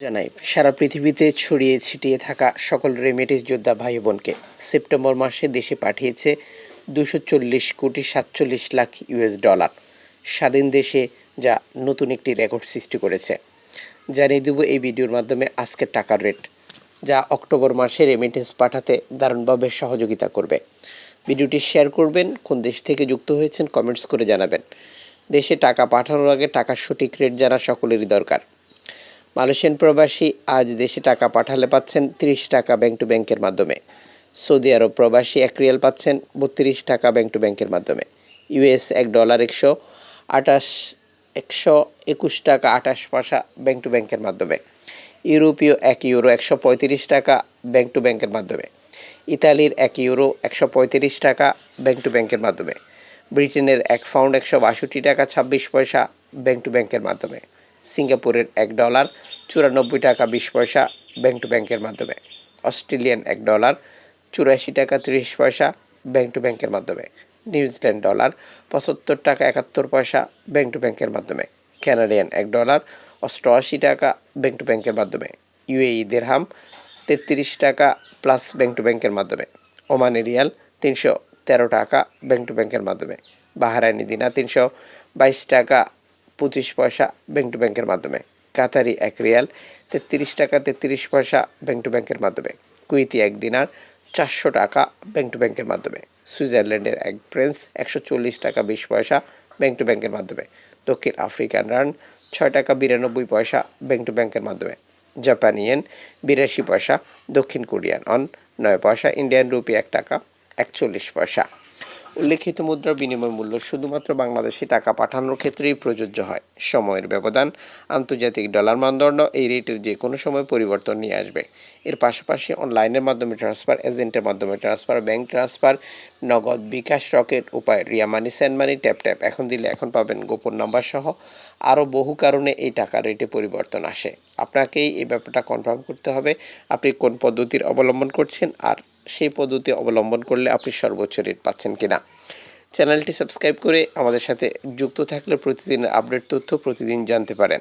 জানাই, সারা পৃথিবীতে ছড়িয়ে ছিটিয়ে থাকা সকল রেমিটেন্স যোদ্ধা ভাই বোনকে সেপ্টেম্বর মাসে দেশে পাঠিয়েছে দুশো চল্লিশ কোটি সাতচল্লিশ লাখ ইউএস ডলার। স্বাধীন দেশে যা নতুন একটি রেকর্ড সৃষ্টি করেছে। জানিয়ে দেবো এই ভিডিওর মাধ্যমে আজকের টাকার রেট, যা অক্টোবর মাসে রেমিটেন্স পাঠাতে দারুণভাবে সহযোগিতা করবে। ভিডিওটি শেয়ার করবেন, কোন দেশ থেকে যুক্ত হয়েছেন কমেন্টস করে জানাবেন। দেশে টাকা পাঠানোর আগে টাকার সঠিক রেট জানা সকলেরই দরকার। মালয়েশিয়ান প্রবাসী আজ দেশে টাকা পাঠালে পাচ্ছেন তিরিশ টাকা ব্যাংক টু ব্যাংকের মাধ্যমে। সৌদি আরব প্রবাসী এক রিয়াল পাচ্ছেন বত্রিশ টাকা ব্যাংক টু ব্যাংকের মাধ্যমে। ইউএস এক ডলার একশো আটাশ একশো একুশ টাকা আটাশ পয়সা ব্যাংক টু ব্যাংকের মাধ্যমে। ইউরোপীয় এক ইউরো একশো পঁয়ত্রিশ টাকা ব্যাংক টু ব্যাংকের মাধ্যমে। ইতালির এক ইউরো একশো পঁয়ত্রিশ টাকা ব্যাংক টু ব্যাংকের মাধ্যমে। ব্রিটেনের এক পাউন্ড একশো বাষট্টি টাকা ছাব্বিশ পয়সা ব্যাংক টু ব্যাংকের মাধ্যমে। সিঙ্গাপুরের এক ডলার চুরানব্বই টাকা বিশ পয়সা ব্যাংক টু ব্যাংকের মাধ্যমে। অস্ট্রেলিয়ান এক ডলার চুরাশি টাকা তিরিশ পয়সা ব্যাংক টু ব্যাংকের মাধ্যমে। নিউজিল্যান্ড ডলার পঁচাত্তর টাকা একাত্তর পয়সা ব্যাংক টু ব্যাংকের মাধ্যমে। ক্যানাডিয়ান এক ডলার অষ্টআশি টাকা ব্যাংক টু ব্যাংকের মাধ্যমে। ইউএই দেড়হাম তেত্রিশ টাকা প্লাস ব্যাংক টু ব্যাংকের মাধ্যমে। ওমানি রিয়াল তিনশো তেরো টাকা ব্যাংক টু ব্যাংকের মাধ্যমে। বাহারানি দিনা তিনশো বাইশ টাকা পঁচিশ পয়সা ব্যাংক টু ব্যাংকের মাধ্যমে। কাতারি এক রিয়াল তেত্রিশ টাকা তেত্রিশ পয়সা ব্যাংক টু ব্যাংকের মাধ্যমে। কুইতি এক দিনার চারশো টাকা ব্যাংক টু ব্যাংকের মাধ্যমে। সুইজারল্যান্ডের এক প্রেন্স একশো চল্লিশ টাকা বিশ পয়সা ব্যাংক টু ব্যাংকের মাধ্যমে। দক্ষিণ আফ্রিকান রান ছয় টাকা বিরানব্বই পয়সা ব্যাংক টু ব্যাংকের মাধ্যমে। জাপানি ইয়েন বিরাশি পয়সা দক্ষিণ কোরিয়ান অন নয় পয়সা ইন্ডিয়ান রুপি এক টাকা, একচল্লিশ পয়সা। উল্লেখিত মুদ্রার বিনিময় মূল্য শুধুমাত্র বাংলাদেশে টাকা পাঠানোর ক্ষেত্রেই প্রযোজ্য হয়। সময়ের ব্যবধান, আন্তর্জাতিক ডলার মানদণ্ড, এই রেটের যে কোনো সময় পরিবর্তন নিয়ে আসবে। এর পাশাপাশি অনলাইনের মাধ্যমে ট্রান্সফার এজেন্টের মাধ্যমে transfer bank transfer Nagad bKash Rocket, Upay Ria Money, send money, tap tap. এখন দিলে এখন পাবেন গোপন নাম্বার সহ আরও বহু কারণে এই টাকার রেটে পরিবর্তন আসে। আপনাকেই এই ব্যাপারটা কনফার্ম করতে হবে, আপনি কোন পদ্ধতির অবলম্বন করছেন আর সেই পদ্ধতি অবলম্বন করলে আপনি সর্বোচ্চ রেট পাচ্ছেন কিনা। চ্যানেলটি সাবস্ক্রাইব করে আমাদের সাথে যুক্ত থাকলে প্রতিদিনের আপডেট তথ্য প্রতিদিন জানতে পারেন।